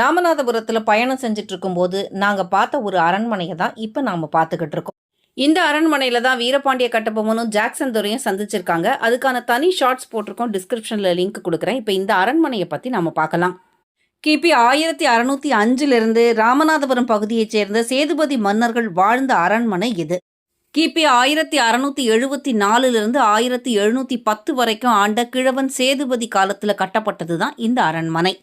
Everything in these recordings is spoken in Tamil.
ராமநாதபுரத்தில் பயணம் செஞ்சுட்டு இருக்கும்போது நாங்கள் பார்த்த ஒரு அரண்மனையை தான் இப்போ நாம் பார்த்துக்கிட்டு இருக்கோம் இந்த அரண்மனையில் தான் வீரபாண்டிய கட்டபொம்மனும் ஜாக்சன் துரையும் சந்திச்சிருக்காங்க. அதுக்கான தனி ஷார்ட்ஸ் போட்டிருக்கோம். டிஸ்கிரிப்ஷனில் லிங்க் கொடுக்குறேன். இப்போ இந்த அரண்மனையை பற்றி நாம் பார்க்கலாம். கிபி ஆயிரத்தி அறுநூத்தி அஞ்சிலிருந்து ராமநாதபுரம் பகுதியைச் சேர்ந்த சேதுபதி மன்னர்கள் வாழ்ந்த அரண்மனை இது. கிபி ஆயிரத்தி அறுநூத்தி எழுபத்தி நாலுலேருந்து ஆயிரத்தி எழுநூத்தி பத்து வரைக்கும் ஆண்ட கிழவன் சேதுபதி காலத்தில் கட்டப்பட்டது தான் இந்த அரண்மனை.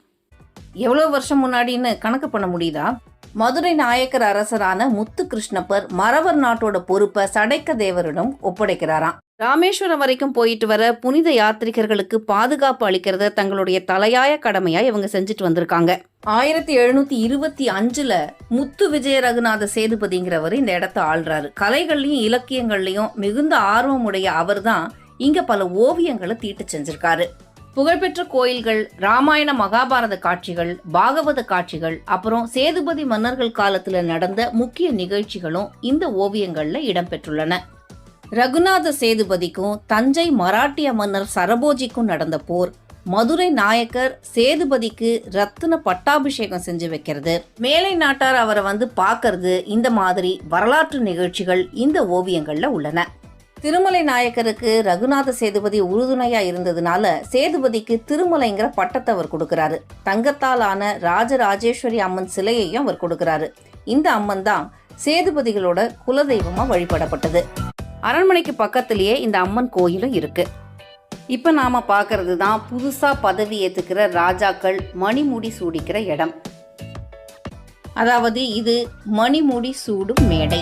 எவ்வளோ வருஷம் முன்னாடின்னு கணக்கு பண்ண முடியுதா? மதுரை நாயக்கர் அரசரான முத்து கிருஷ்ணப்பர் மறவர் நாட்டோட பொறுப்பை சடைக்க தேவரிடம் ஒப்படைக்கிறாராம். ராமேஸ்வரம் வரைக்கும் போயிட்டு வர புனித யாத்ரிகர்களுக்கு பாதுகாப்பு அளிக்கிறத தங்களுடைய தலையாய கடமையா இவங்க செஞ்சுட்டு வந்திருக்காங்க. ஆயிரத்தி எழுநூத்தி இருபத்தி அஞ்சுல முத்து விஜய ரகுநாத சேதுபதிங்கிறவர் இந்த இடத்த ஆள்றாரு. கலைகள்லயும் இலக்கியங்கள்லயும் மிகுந்த ஆர்வமுடைய அவர்தான் இங்க பல ஓவியங்களை தீட்டு செஞ்சிருக்காரு. புகழ்பெற்ற கோயில்கள் ராமாயண மகாபாரத காட்சிகள் பாகவத காட்சிகள் அப்புறம் சேதுபதி மன்னர்கள் காலத்துல நடந்த முக்கிய நிகழ்ச்சிகளும் இந்த ஓவியங்கள்ல இடம்பெற்றுள்ளன. ரகுநாத சேதுபதிக்கும் தஞ்சை மராட்டிய மன்னர் சரபோஜிக்கும் நடந்த போர் மதுரை நாயக்கர் சேதுபதிக்கு ரத்தின பட்டாபிஷேகம் செஞ்சு வைக்கிறது. மேலை நாட்டார் அவரை வந்து பார்க்கறது இந்த மாதிரி வரலாற்று நிகழ்ச்சிகள் இந்த ஓவியங்கள்ல உள்ளன. திருமலை நாயக்கருக்கு ரகுநாத சேதுபதி உறுதுணையா இருந்ததுனால சேதுபதிக்கு திருமலைங்கிற பட்டத்தை அவர் கொடுக்கறாரு. தங்கத்தால் ஆன ராஜராஜேஸ்வரி அம்மன் சிலையையும் அவர் கொடுக்கறாரு. இந்த அம்மன் தான் சேதுபதிகளோட குலதெய்வமா வழிபடப்பட்டது. அரண்மனைக்கு பக்கத்திலேயே இந்த அம்மன் கோயிலும் இருக்கு. இப்போ நாம பார்க்கறது தான் புதுசா பதவி ஏத்துக்கிற ராஜாக்கள் மணிமுடி சூடிக்கிற இடம். அதாவது இது மணிமுடி சூடும் மேடை.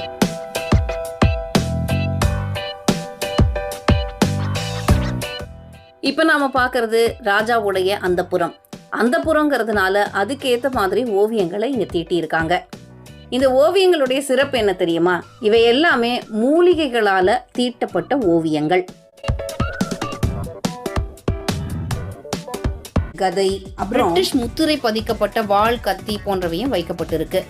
இப்போ நாம பார்க்கறது ராஜாவுடைய அந்த புறம். அந்த புறங்கிறதுனால அதுக்கேற்ற மாதிரி ஓவியங்களை இங்கே தீட்டியிருக்காங்க. இந்த ஓவியங்களுடைய சிறப்பு என்ன தெரியுமா? இவை எல்லாமே மூலிகைகளால தீட்டப்பட்ட ஓவியங்கள். கதை அப்புறம் பிரிட்டிஷ் முத்திரை பதிக்கப்பட்ட வாள் கத்தி போன்றவையும் வைக்கப்பட்டிருக்கு.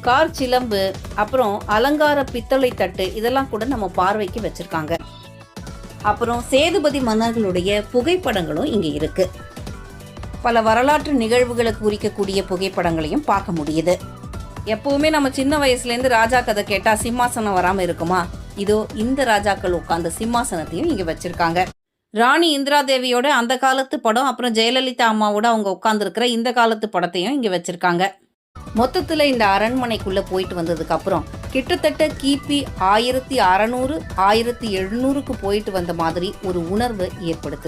கார் சிலம்பு அப்புறம் அலங்கார பித்தளை தட்டு இதெல்லாம் கூட நம்ம பார்வைக்கு வச்சிருக்காங்க. அப்புறம் சேதுபதி மன்னர்களுடைய புகைப்படங்களும் இங்கே இருக்கு. பல வரலாற்று நிகழ்வுகளை குறிக்கக்கூடிய புகைப்படங்களையும் பார்க்க முடியுது. எப்பவுமே நம்ம சின்ன வயசுலேருந்து ராஜா கதை கேட்டால் சிம்மாசனம் வராமல் இருக்குமா? இதோ இந்த ராஜாக்கள் உட்கார்ந்த சிம்மாசனத்தையும் இங்கே வச்சுருக்காங்க. ராணி இந்திரா தேவியோட அந்த காலத்து படம் அப்புறம் ஜெயலலிதா அம்மாவோட அவங்க உட்காந்துருக்கிற இந்த காலத்து படத்தையும் இங்கே வச்சுருக்காங்க. மொத்தத்துல இந்த அரண்மனைக்குள்ள போயிட்டு வந்ததுக்கு அப்புறம் கிட்டத்தட்ட கிபி ஆயிரத்தி அறநூறு ஆயிரத்தி எழுநூறுக்கு போயிட்டு வந்த மாதிரி ஒரு உணர்வு ஏற்படுத்து